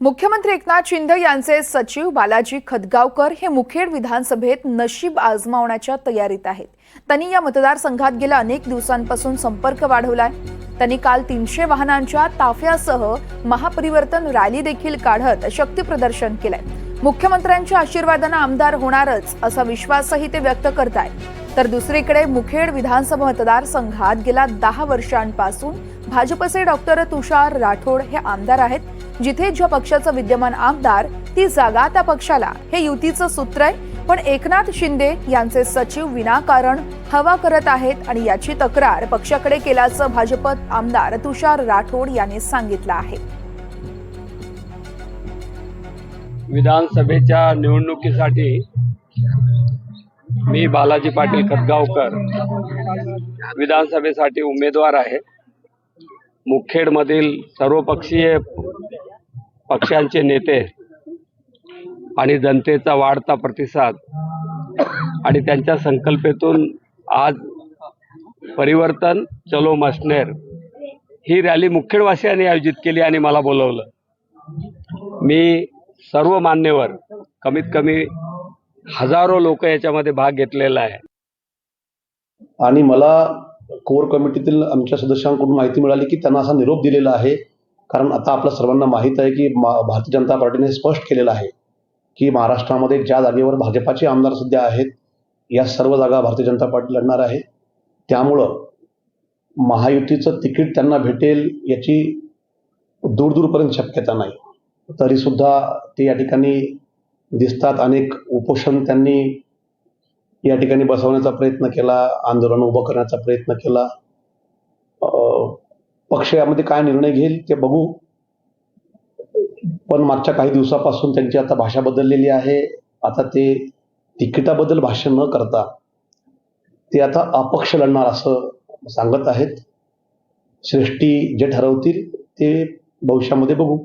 मुख्यमंत्री एकनाथ शिंदे यांचे सचिव बालाजी खदगावकर हे मुखेड विधानसभेत नशीब आजमावण्याच्या तयारीत आहेत. त्यांनी या मतदारसंघात गेल्या अनेक दिवसांपासून संपर्क वाढवलाय. त्यांनी काल तीनशे वाहनांच्या ताफ्यासह महापरिवर्तन रॅली देखील काढत शक्तीप्रदर्शन केलंय. मुख्यमंत्र्यांच्या आशीर्वादानं आमदार होणारच असा विश्वासही ते व्यक्त करतायत. तर दुसरीकडे मुखेड विधानसभा मतदारसंघात गेल्या दहा वर्षांपासून भाजपचे डॉक्टर तुषार राठोड हे आमदार आहेत. जिथे ज्या पक्षाचं विद्यमान आमदार ती जागा त्या पक्षाला. हे युतीचं सूत्र आहे. पण एकनाथ शिंदे यांचे सचिव विनाकारण हवा करत आहेत आणि याची तक्रार पक्षाकडे केल्याचं भाजप आमदार तुषार राठोड यांनी सांगितलं आहे. विधानसभेच्या निवडणुकीसाठी मी बालाजी पाटील खतगावकर विधानसभेसाठी उमेदवार आहे. मुखेडमधील सर्वपक्षीय पक्षांचे नेते आणि जनतेचा वाढता प्रतिसाद आणि त्यांच्या संकल्पेतून आज परिवर्तन चलो मसनेर ही रॅली मुखेडवासियांनी आयोजित केली आणि मला बोलवलं. मी सर्व मान्यवर कमीत कमी हजारो लोक याच्यामध्ये भाग घेतलेला आहे. आणि मला कोर कमिटीतील आमच्या सदस्यांकडून माहिती मिळाली की त्यांना असा निरोप दिलेला आहे कारण आता आपल्या सर्वांना माहीत आहे की मा- भारतीय जनता पार्टीने स्पष्ट केलेलं आहे की महाराष्ट्रामध्ये ज्या जागेवर भाजपाचे आमदार सध्या आहेत या सर्व जागा भारतीय जनता पार्टी लढणार आहे. त्यामुळं महायुतीचं तिकीट त्यांना भेटेल याची दूरदूरपर्यंत शक्यता नाही. तरीसुद्धा ते या ठिकाणी दिसतात. अनेक उपोषण त्यांनी या ठिकाणी बसवण्याचा प्रयत्न केला आंदोलन उभं करण्याचा प्रयत्न केला. पक्ष यामध्ये काय निर्णय घेईल ते बघू. पण मागच्या काही दिवसापासून त्यांची आता भाषा बदललेली आहे. आता ते तिकिटाबद्दल भाष्य न करता ते आता अपक्ष लढणार असं सांगत आहेत. श्रेष्ठी जे ठरवतील ते भविष्यामध्ये बघू.